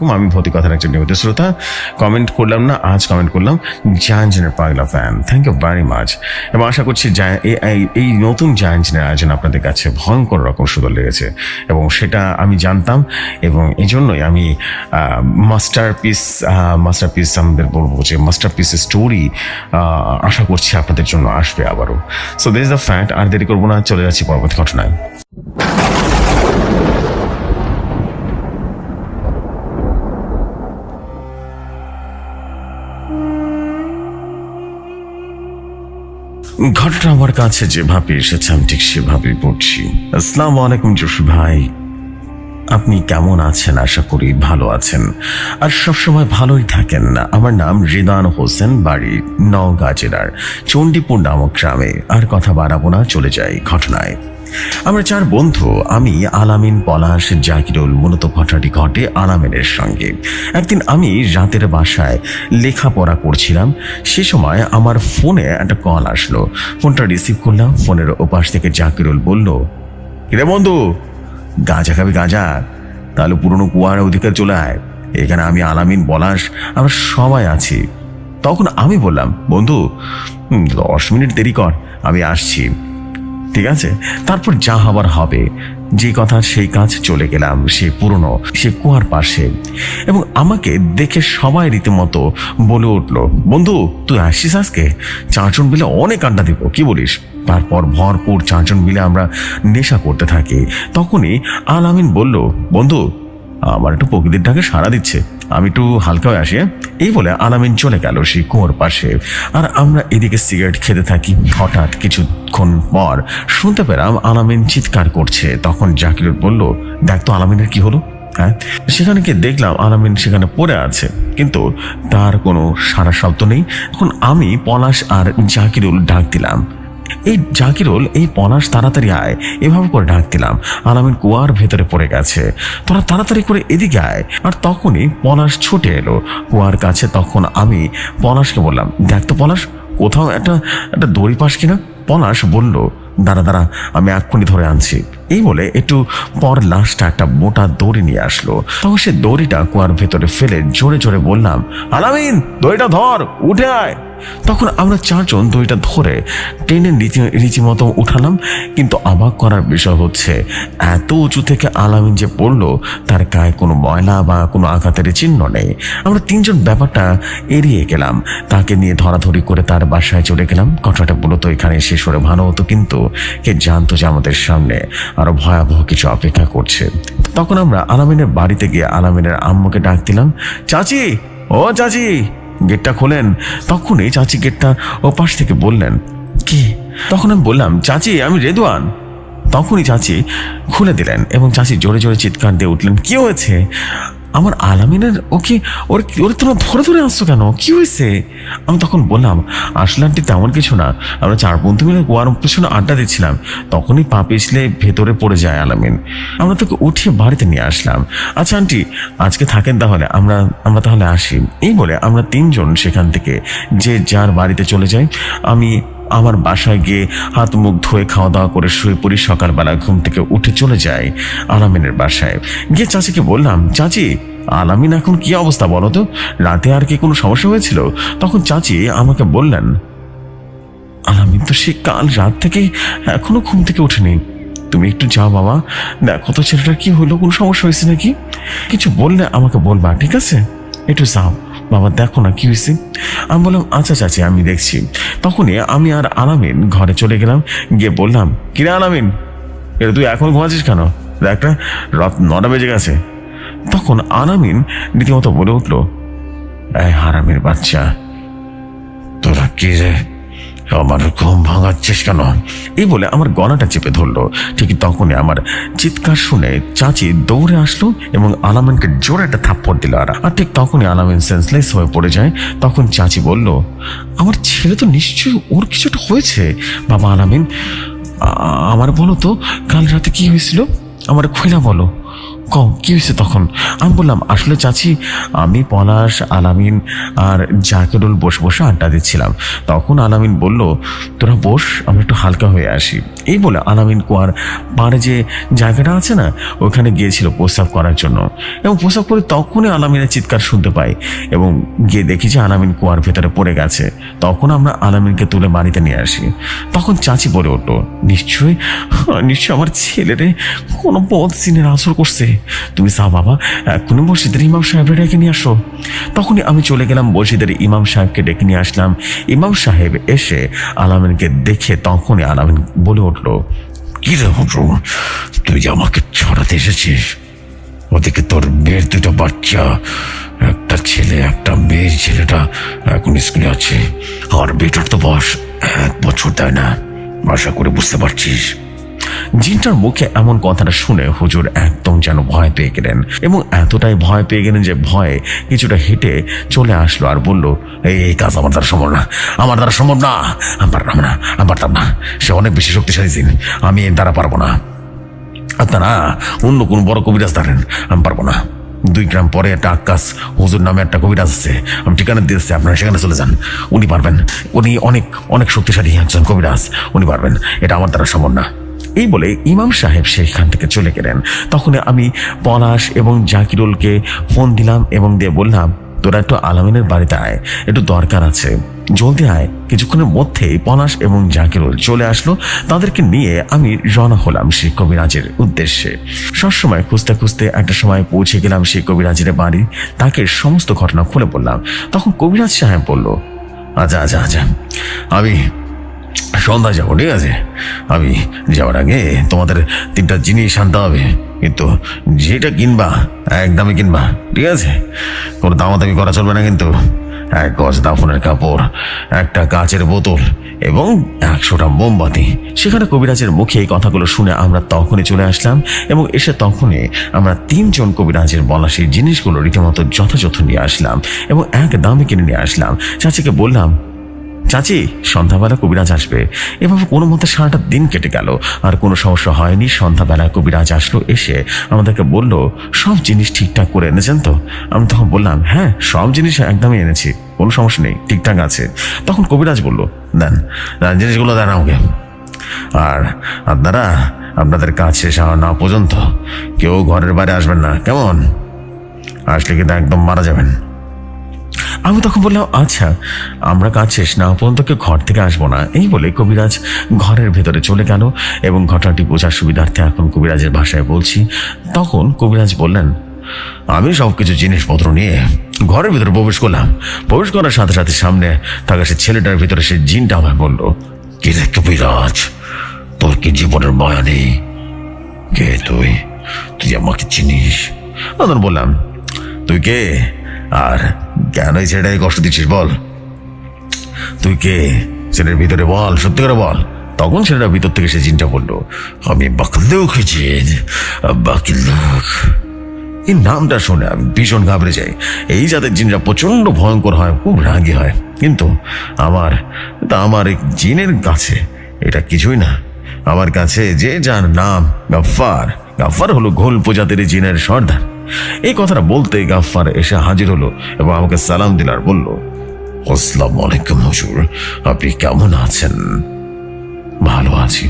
আমি ভৌতিকতার একজন নিয়মিত শ্রোতা। কমেন্ট করলাম না, আজ কমেন্ট করলাম জায়াঞ্জনের পাগলা fan thank you very much এবং আশা করছি এই- নতুন জায়াঞ্জনের আয়োজন আপনাদের কাছে ভয়ঙ্কর রকম সুন্দর লেগেছে। এবং সেটা আমি জানতাম, এবং এই জন্যই আমি মাস্টার পিস মাস্টার পিস আমাদের বলব যে মাস্টার পিস স্টোরি আশা করছি আপনাদের জন্য আসবে আবারও। সো দিস দ্য ফ্যাক্ট আর দেরি করব না, চলে যাচ্ছি পরবর্তী ঘটনায়। ঘটনা আমার কাছে যেভাবে এসেছে আমি ঠিক সেভাবেই পড়ছি। আসসালাম আলাইকুম জসু ভাই। আপনি কেমন আছেন? আশা করি ভালো আছেন। আর সবসময় ভালোই থাকেন না। আমার নাম রিদান হোসেন, বাড়ি নওগাঁ জেলার চণ্ডীপুর নামক গ্রামে। আর কথা বাড়াবো না, চলে যাই ঘটনায়। আমরা চার বন্ধু, আমি, আলামিন, পলাশ, জাকিরুল, মূলত ঘটনাটি ঘটে আলামিনের সঙ্গে। একদিন আমি রাতের বাসায় লেখাপড়া করছিলাম। সে সময় আমার ফোনে একটা কল আসলো। ফোনটা রিসিভ করলাম। ফোনের ওপাশ থেকে জাকিরুল বলল, কিরে বন্ধু গাঁজা খাবি গাঁজা, তাহলে পুরনো কুয়ার অধিকার চলে আয়। এখানে আমি আলামিন, পলাশ, আমরা সবাই আছি। তখন আমি বললাম, বন্ধু দশ মিনিট দেরি কর, আমি আসছি। ঠিক আছে? তারপর যা হবার হবে। যে কথা, সেই কাজ চলে গেলাম, সে পুরনো, সে কুয়ার পাশে। এবং আমাকে দেখে সবাই রীতিমতো বলে উঠল, বন্ধু, তুই আসিস আজকে? চারজন মিলে অনেক আড্ডা দিব, কি বলিস? তারপর ভরপুর চারজন মিলে আমরা নেশা করতে থাকি। তখনই আল আমিন বলল, বন্ধু, আমার একটু প্রকৃতির ডাকে সাড়া দিচ্ছে। আমি একটু হালকা হয়ে আসি হ্যাঁ?" এই বলে আলামিন চলে গেল সেই কুয়োর পাশে। আর আমরা এদিকে সিগারেট খেতে থাকি। হঠাৎ কিছুক্ষণ পর শুনতে পেলাম আলামিন চিৎকার করছে। তখন জাকিরুল বলল, দেখ তো আলামিনের কি হলো? হ্যাঁ? সেখানে গিয়ে দেখলাম আলামিন সেখানে পড়ে আছে। কিন্তু তার কোনো সারা শব্দ নেই। তখন আমি পলাশ আর জাকিরুল ডাক দিলাম। এই জাকিরুল এই পলাশ তাড়াতাড়ি আয়। এভাবে করে ডাক দিলাম। আলামিন কুয়ার ভেতরে পড়ে গেছে। তোরা তাড়াতাড়ি করে এদিকে আয়। আর তখনই পলাশ ছুটে এলো। কুয়ার কাছে তখন আমি পলাশকে বললাম, দেখ তো পলাশ, কোথাও একটা একটা দড়ি পাস কিনা? পলাশ বলল, দাঁড়া দাঁড়া, আমি এক্ষুনি ধরে আনছি। এই বলে একটু পর লাশটা একটা মোটা দড়ি নিয়ে আসলো। তখন সে দড়িটা কুয়ার ভেতরে ফেলে জোরে জোরে বললাম, আলামিন, দড়িটা ধর, উঠে আয়। তখন আমরা চারজন দড়িটা ধরে টেনে নিচে রীতিমতো উঠালাম। কিন্তু অবাক করার বিষয় হচ্ছে, এত উঁচু থেকে আলামিন যে পড়ল, তার গায়ে কোনো ময়লা বা কোনো আঘাতের চিহ্ন নেই। আমরা তিনজন ব্যাপারটা এড়িয়ে গেলাম। তাকে নিয়ে ধরাধরি করে তার বাসায় চলে গেলাম। ঘটনাটা মূলত এখানে শেষ হলে ভালো হতো, কিন্তু কে জানতো যে আমাদের সামনে আরও ভয়াবহ কিছু অপেক্ষা করছে। তখন আমরা আলামিনের বাড়িতে গিয়ে আলামিনের আম্মুকে ডাক দিলাম, চাচি! ও চাচি! গেটটা খোলেন। তখনই চাচি গেটটা ওপাশ থেকে বললেন, কি? তখন আমি বললাম, চাচি, আমি রেদুয়ান। তখনই চাচি খুলে দিলেন এবং চাচি জোরে জোরে চিৎকার দিয়ে উঠলেন, কি হয়েছে? আমার আলামিনের ওকে ওর ওর তোমরা ধরে ধরে আসছো কেন? কি হয়েছে? আমি তখন বললাম, আসলে আন্টি তেমন কিছু না। আমরা চার বন্ধু মিলে গোয়ার পেছনে আড্ডা দিচ্ছিলাম। তখনই পা পিছলে ভেতরে পড়ে যায় আলামিন। আমরা তোকে উঠিয়ে বাড়িতে নিয়ে আসলাম। আচ্ছা আন্টি, আজকে থাকেন তাহলে। আমরা আমরা তাহলে আসি। এই বলে আমরা তিনজন সেখান থেকে যে যার বাড়িতে চলে যাই। আমি আমার বাসায় গিয়ে হাত মুখ ধুয়ে খাওয়া দাওয়া করে শুয়ে পড়ি সকালবেলা ঘুম থেকে উঠে চলে যাই আলামিনের বাসায়। গিয়ে চাচিকে বললাম, চাচি, আলামিন এখন কি অবস্থা বলো তো? রাতে আর কি কোনো সমস্যা হয়েছিল? তখন চাচি আমাকে বললেন, আলামিন তো সে কাল রাত থেকে এখনও ঘুম থেকে ওঠেনি। তুমি একটু যাও বাবা, দেখো তো ছেলেটার কি হলো, কোনো সমস্যা হয়েছে নাকি? কিছু বললে আমাকে বলবা, ঠিক আছে? একটু যাও। বাবা, দেখো না, কি হয়েছে? আমি বললাম আচ্ছা চাচি আমি দেখছি। তখনই আমি আর আলামিন ঘরে চলে গেলাম, গিয়ে বললাম কিরে আলামিন? এটা তুই এখন ঘুমাচ্ছিস কেন? একটা, রাত নটা বেজে গেছে। তখন আলামিন রীতিমতো বলে উঠল হারামের বাচ্চা, তোরা কি রে? আমার ঘুম ভাঙাচ্ছিস কেন? এই বলে আমার গলাটা চেপে ধরলো। ঠিক তখনই আমার চিৎকার শুনে চাচি দৌড়ে আসলো এবং আলামিনকে জোরে একটা থাপ্পড় দিল। আর আর ঠিক তখনই আলামিন সেন্সলেস হয়ে পড়ে যায়। তখন চাচি বলল, আমার ছেলে তো নিশ্চয়ই ওর কিছুটা হয়েছে। বাবা আলামিন আমার বলো তো, কাল রাতে কি হয়েছিল? আমার খুলে বলো। কম কি হয়েছে তখন? আমি বললাম, আসলে চাচি, আমি পলাশ, আলামিন আর জাকিরুল বসে বসে আড্ডা দিচ্ছিলাম। তখন আলামিন বলল, তোরা বস, আমরা একটু হালকা হয়ে আসি। এই বলে আলামিন কুয়ার পাড়ে যে জায়গাটা আছে না, ওখানে গিয়েছিল প্রস্রাব করার জন্য। এবং প্রস্রাব করে তখনই আলামিনের চিৎকার শুনতে পাই এবং গিয়ে দেখি যে আলামিন কুয়ার ভেতরে পড়ে গেছে। তখন আমরা আলামিনকে তুলে বাড়িতে নিয়ে আসি। তখন চাচি বলে উঠল, নিশ্চয়ই নিশ্চয়ই আমার ছেলেরে কোনো পথ সিনের আসর করছে। তুমি সা বাবা এখনই মসজিদের ইমাম সাহেবের ডেকে নিয়ে আসো। তখনই আমি চলে গেলাম মসজিদের ইমাম সাহেবকে ডেকে নিয়ে আসলাম। ইমাম সাহেব এসে আলামিনকে দেখে তখনই আলামিন বলে উঠল, কি রে তুই আমাকে ছড়াতে এসেছিস? ওদিকে তোর মেয়ের দুটো বাচ্চা, একটা ছেলে, একটা মেয়ের ছেলেটা এখন স্কুলে আছে। আর বেটার তো বয়স এক বছর দেয় না। আশা করে বুঝতে পারছিস। জিনটার মুখে এমন কথাটা শুনে হুজুর একদম যেন ভয় পেয়ে গেলেন এবং এতটাই ভয় পেয়ে গেলেন যে ভয়ে কিছুটা হেঁটে চলে আসলো আর বলল, এই কাজ আমার দ্বারা সম্ভব না, আমার দ্বারা সম্ভব না, আমি পারলাম না, আমি পারতাম না, সে অনেক বেশি শক্তিশালী জিন, আমি এর দ্বারা পারব না। আপনারা অন্য কোনো বড় কবিরাজ ধরেন, আমি পারব না। দুই গ্রাম পরে একটা আকাশ হুজুর নামে একটা কবিরাজ আছে, আমি ঠিকানা দিয়েছি আপনারা সেখানে চলে যান, উনি পারবেন। উনি অনেক অনেক শক্তিশালী একজন কবিরাজ, উনি পারবেন, এটা আমার দ্বারা সম্ভব না। এই বলে ইমাম সাহেব সেখান থেকে চলে গেলেন। তখন আমি পলাশ এবং জাকিরুলকে ফোন দিলাম এবং দিয়ে বললাম, তোরা একটু আলামিনের বাড়িতে আয়, একটু দরকার আছে। জলদি আয়। কিছুক্ষণের মধ্যেই পলাশ এবং জাকিরুল চলে আসলো। তাদেরকে নিয়ে আমি রওনা হলাম সেই কবিরাজের উদ্দেশ্যে। সবসময় খুঁজতে খুঁজতে একটা সময় পৌঁছে গেলাম সেই কবিরাজের বাড়ি। তাকে সমস্ত ঘটনা খুলে বললাম। তখন কবিরাজ সাহেব বলল আচ্ছা আচ্ছা আচ্ছা। আমি সন্ধ্যা যাব, ঠিক আছে? আমি যাওয়ার আগে তোমাদের তিনটা জিনিস আনতে হবে। কিন্তু যেটা কিনবা একদমই কিনবা, ঠিক আছে? কোনো দামাদামি করা চলবে না কিন্তু। এক গজ দাফনের কাপড়, একটা কাচের বোতল এবং একশোটা মোমবাতি। সেখানে কবিরাজের মুখে এই কথাগুলো শুনে আমরা তখনই চলে আসলাম এবং এসে তখনই আমরা তিনজন কবিরাজের বলা সেই জিনিসগুলো রীতিমতো যথাযথ নিয়ে আসলাম এবং এক দামে কিনে নিয়ে আসলাম। চাচিকে বললাম চাচি, সন্ধ্যাবেলা কবিরাজ আসবে। এভাবে কোনো মতে সারাটা দিন কেটে গেল। আর কোনো সমস্যা হয়নি, সন্ধ্যাবেলা কবিরাজ আসলো, এসে আমাদেরকে বলল, সব জিনিস ঠিকঠাক করে এনেছেন তো? আমি তখন বললাম হ্যাঁ সব জিনিস একদমই এনেছি, কোনো সমস্যা নেই, ঠিকঠাক আছে। তখন কবিরাজ বলল দেন জিনিসগুলো দেন আমাকে। আর আপনারা, আপনাদের কাজ শেষ হওয়া না পর্যন্ত কেউ ঘরের বাইরে আসবেন না, কেমন? আসলে কিন্তু একদম মারা যাবেন। আমি তখন বললাম আচ্ছা আমরা কাজ শেষ, না, পর্যন্ত কেউ ঘর থেকে আসব না। এই বলে কবিরাজ ঘরের ভেতরে চলে গেল এবং ঘটনাটি বোঝার সুবিধার্থে এখন কবিরাজের ভাষায় বলছি। তখন কবিরাজ বললেন, আমি সব কিছু জিনিসপত্র নিয়ে ঘরের ভিতরে প্রবেশ করলাম। প্রবেশ করার সাথে সাথে সামনে থাকা সে ছেলেটার ভিতরে সে জিনটা আমায় বলল, কি রে কবিরাজ? তোর কি জীবনের মায়া নেই? কে তুই? তুই আমাকে চিনিস? আমি বললাম, তুই কে? আর কেন এই ছেলেটাকে কষ্ট দিচ্ছিস বল? তুই কে? ছেলের ভিতরে বল, সত্যি করে বল। তখন ছেলেটা ভিতর থেকে সে জিনটা করল আমি বাকলুক জিন বাকিলুক এই নামটা শুনে আমি ভীষণ ঘাবড়ে যাই। এই জাতের জিনরা প্রচণ্ড ভয়ঙ্কর হয়, খুব রাগী হয়। কিন্তু আমার, তা আমার এই জিনের কাছে এটা কিছুই না। আমার কাছে যে যার নাম গাফার গাফার হলো ঘোল প্রজাতির জিনের সর্দার। এই কথাটা বলতে গাফার এসে হাজির হলো এবং আমাকে সালাম দিল আর বলল, আসসালাম আলাইকুম হুজুর, আপনি কেমন আছেন? ভালো আছি।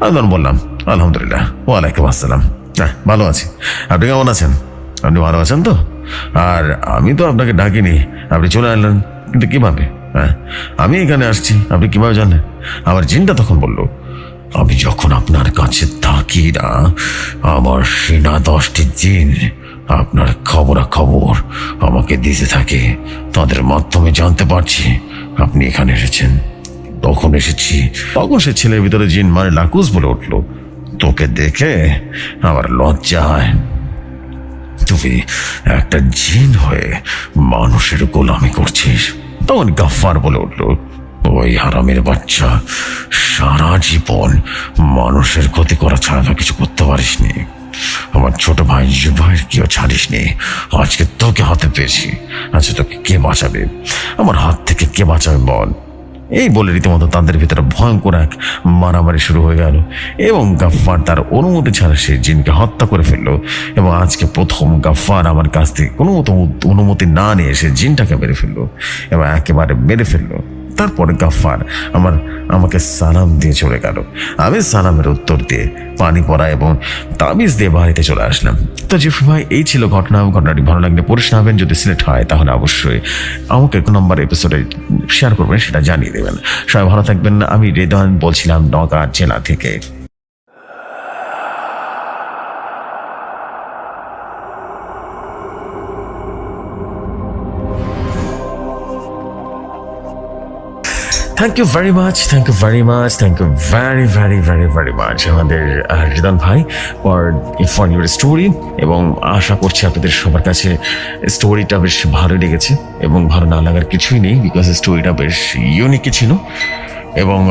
আমি তখন বললাম, আলহামদুলিল্লাহ, ওয়ালাইকুম আসসালাম। হ্যাঁ ভালো আছি। আপনি কেমন আছেন? আপনি ভালো আছেন তো? আর আমি তো আপনাকে ডাকিনি, আপনি চলে আসলেন কিন্তু কীভাবে? হ্যাঁ আমি এখানে আসছি, আপনি কীভাবে জানলেন? আমার জিনটা তখন বলল আমি যখন আপনার কাছে থাকি না, আমার সেনা দশটি জিন আপনার খবরা খবর আমাকে দিতে থাকে। তাদের মাধ্যমে জানতে পারছি আপনি এখানে এসেছেন। তখন এসেছি। সে ছেলের ভিতরে জিন মানে লাকুস বলে উঠল। তোকে দেখে আমার লজ্জা হয়। তুই একটা জিন হয়ে মানুষের গোলামি করছিস। তখন গাফার বলে উঠল ওই হারামের বাচ্চা। সারা জীবন মানুষের ক্ষতি করা ছাড়া কিছু করতে পারিসনি। আমার ছোট ভাই জুবাইর কেউ ছাড়িসনি। আজকে তোকে হাতে পেয়েছি। আচ্ছা তোকে কে বাঁচাবে? আমার হাত থেকে কে বাঁচাবে বল? এই বলে রীতিমতো তাদের ভিতরে ভয়ঙ্কর এক মারামারি শুরু হয়ে গেল এবং গাফফার তার অনুমতি ছাড়া সে জিনকে হত্যা করে ফেলল এবং আজকে প্রথম গাফফার আমার কাছ থেকে কোনো মতো অনুমতি না নিয়ে সে জিনটাকে মেরে ফেলল এবং একেবারে মেরে ফেলল। তারপরে গাফার আমার, আমাকে সালাম দিয়ে চলে গেল। আমি সালামের উত্তর দিয়ে পানি পড়া এবং তামিজ দিয়ে বাড়িতে চলে আসলাম। তো যে ভাই, এই ছিল ঘটনা। ঘটনাটি ভালো লাগলে পড়ে শোনাবেন। যদি সিলেক্ট হয়, তাহলে অবশ্যই আমাকে এক নম্বর এপিসোডে শেয়ার করবেন, সেটা জানিয়ে দেবেন। সবাই ভালো থাকবেন। আমি রেদান বলছিলাম নগাঁ জেলা থেকে। Thank you very much thank you very much thank you very very very very much আমাদের আহ, রিদন ভাই ফর ফর ইউর স্টোরি এবং আশা করছি আপনাদের সবার কাছে স্টোরিটা বেশ ভালো লেগেছে এবং ভালো না লাগার কিছুই নেই বিকজ স্টোরিটা বেশ ইউনিকই ছিল এবং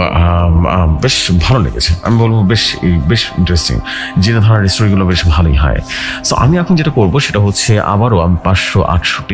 বেশ ভালো লেগেছে। আমি বলব বেশ বেশ ইন্টারেস্টিং যে ধরনের স্টোরিগুলো বেশ ভালোই হয়। সো আমি এখন যেটা করব সেটা হচ্ছে আবারও আমি পাঁচশো আটষট্টি